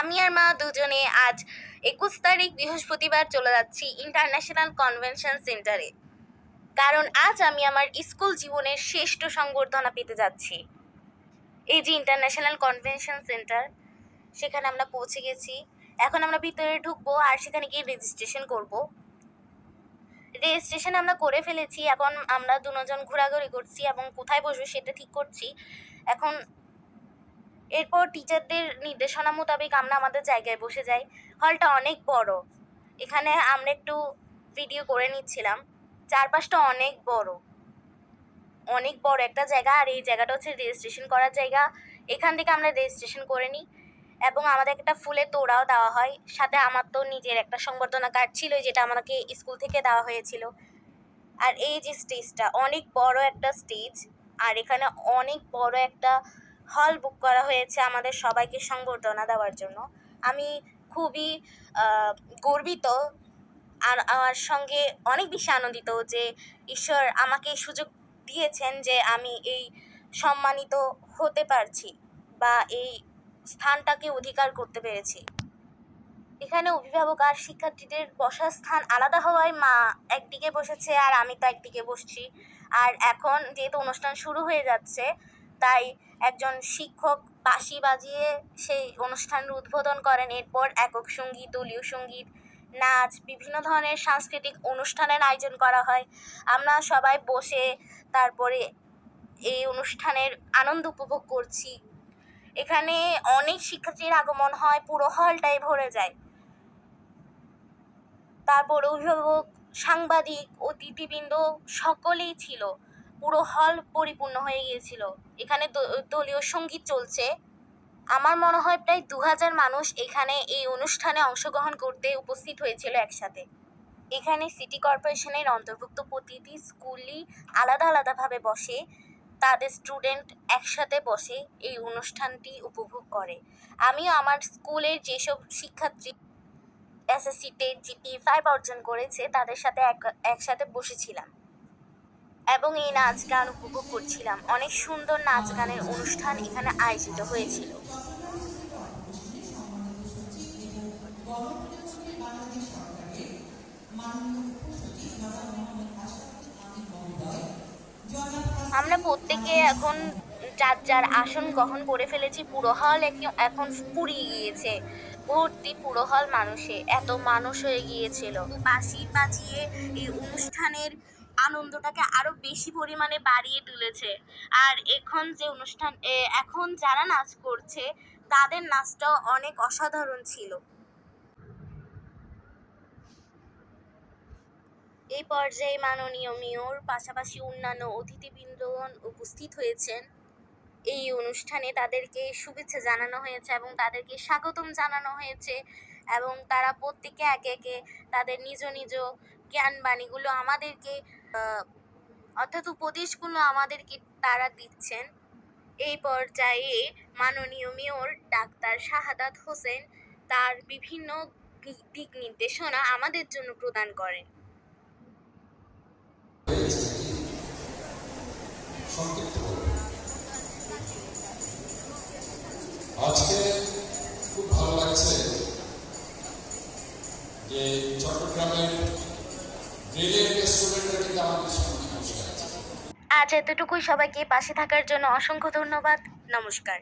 আমি আর মা দুজনে আজ একুশ তারিখ বৃহস্পতিবার চলে যাচ্ছি ইন্টারন্যাশনাল কনভেনশন সেন্টারে কারণ আজ আমি আমার স্কুল জীবনের শ্রেষ্ঠ সংবর্ধনা পেতে যাচ্ছি। এই যে ইন্টারন্যাশনাল কনভেনশন সেন্টার সেখানে আমরা পৌঁছে গেছি। এখন আমরা ভিতরে ঢুকবো আর সেখানে গিয়ে রেজিস্ট্রেশন করব। রেজিস্ট্রেশন আমরা করে ফেলেছি, এখন আমরা দুজন ঘোরাঘুরি করছি এবং কোথায় বসবো সেটা ঠিক করছি। এখন এরপর টিচারদের নির্দেশনা মোতাবেক আমরা আমাদের জায়গায় বসে যাই। হলটা অনেক বড়। এখানে আমরা একটু ভিডিও করে নিচ্ছিলাম। চারপাশটা অনেক বড়। অনেক বড় একটা জায়গা আর এই জায়গাটা হচ্ছে রেজিস্ট্রেশন করার জায়গা। এখান থেকে আমরা রেজিস্ট্রেশন করে নিই এবং আমাদের একটা ফুলের তোড়াও দেওয়া হয়। সাথে আমার তো নিজের একটা সংবর্ধনা কার্ড ছিল যেটা আমাকে স্কুল থেকে দেওয়া হয়েছিল। আর এই যে স্টেজটা অনেক বড় একটা স্টেজ আর এখানে অনেক বড় একটা হল বুক করা হয়েছে আমাদের সবাইকে সংবর্ধনা দেওয়ার জন্য। আমি খুবই গর্বিত আর আমার সঙ্গে অনেক বেশি আনন্দিত যে ঈশ্বর আমাকে সুযোগ দিয়েছেন যে আমি এই সম্মানিত হতে পারছি বা এই স্থানটাকে অধিকার করতে পেরেছি। এখানে অভিভাবক আর শিক্ষার্থীদের বসার স্থান আলাদা হওয়ায় মা একদিকে বসেছে আর আমি তো একদিকে বসছি। আর এখন যেহেতু অনুষ্ঠান শুরু হয়ে যাচ্ছে তাই একজন শিক্ষক বাঁশি বাজিয়ে সেই অনুষ্ঠানের উদ্বোধন করেন। এরপর একক সংগীত, দলীয় সংগীত, নাচ, বিভিন্ন ধরনের সাংস্কৃতিক অনুষ্ঠানের আয়োজন করা হয়। আমরা সবাই বসে তারপরে এই অনুষ্ঠানের আনন্দ উপভোগ করছি। এখানে অনেক শিক্ষার্থীর আগমন হয়, পুরো হলটাই ভরে যায়। তারপর অভিভাবক, সাংবাদিক, অতিথিবৃন্দ সকলেই ছিল। পুরো হল পরিপূর্ণ হয়ে গিয়েছিল। এখানে দলীয় সংগীত চলছে। আমার মনে হয় প্রায় দু হাজার মানুষ এখানে এই অনুষ্ঠানে অংশগ্রহণ করতে উপস্থিত হয়েছিল একসাথে। এখানে সিটি কর্পোরেশনের অন্তর্ভুক্ত প্রতিটি স্কুলই আলাদা আলাদাভাবে বসে, তাদের স্টুডেন্ট একসাথে বসে এই অনুষ্ঠানটি উপভোগ করে। আমিও আমার স্কুলের যেসব শিক্ষার্থী এসএসসিতে জিপি ফাইভ অর্জন করেছে, তাদের সাথে এক, একসাথে বসেছিলাম। এবং এই নাচ গান উপভোগ করছিলাম। অনেক সুন্দর নাচ গানের অনুষ্ঠান এখানে আয়োজিত হয়েছিল। আমরা প্রত্যেকে এখন যার যার আসন গ্রহণ করে ফেলেছি, পুরো হল এখন পুরিয়ে গিয়েছে। ভর্তি পুরো হল মানুষে, এত মানুষ হয়ে গিয়েছিল। বাঁশি বাজিয়ে এই অনুষ্ঠানের আনন্দটাকে আরও বেশি পরিমাণে বাড়িয়ে তুলেছে। আর এখন যে অনুষ্ঠান এখন যারা নাচ করছে, তাদের নাচটাও অনেক অসাধারণ ছিল। এই পর্যায়ে মাননীয় মেয়র, পাশাপাশি অন্যান্য অতিথিবৃন্দগণ উপস্থিত হয়েছেন। এই অনুষ্ঠানে তাদেরকে শুভেচ্ছা জানানো হয়েছে এবং তাদেরকে স্বাগতম জানানো হয়েছে এবং তারা প্রত্যেকে একে একে তাদের নিজ নিজ জ্ঞান বাণীগুলো আমাদেরকে অর্থাৎ উপদেশগুলো আমাদেরকে তারা দিচ্ছেন। এই পর্যায়ে মাননীয় মেয়র ডাক্তার শাহাদাত হোসেন তার বিভিন্ন দিক নির্দেশনা আমাদের জন্য প্রদান করেন। আজকে খুব ভালো লাগছে যে চট্টগ্রামের আজ এতটুকুই সবাইকে পাশে থাকার জন্য অসংখ্য ধন্যবাদ। নমস্কার।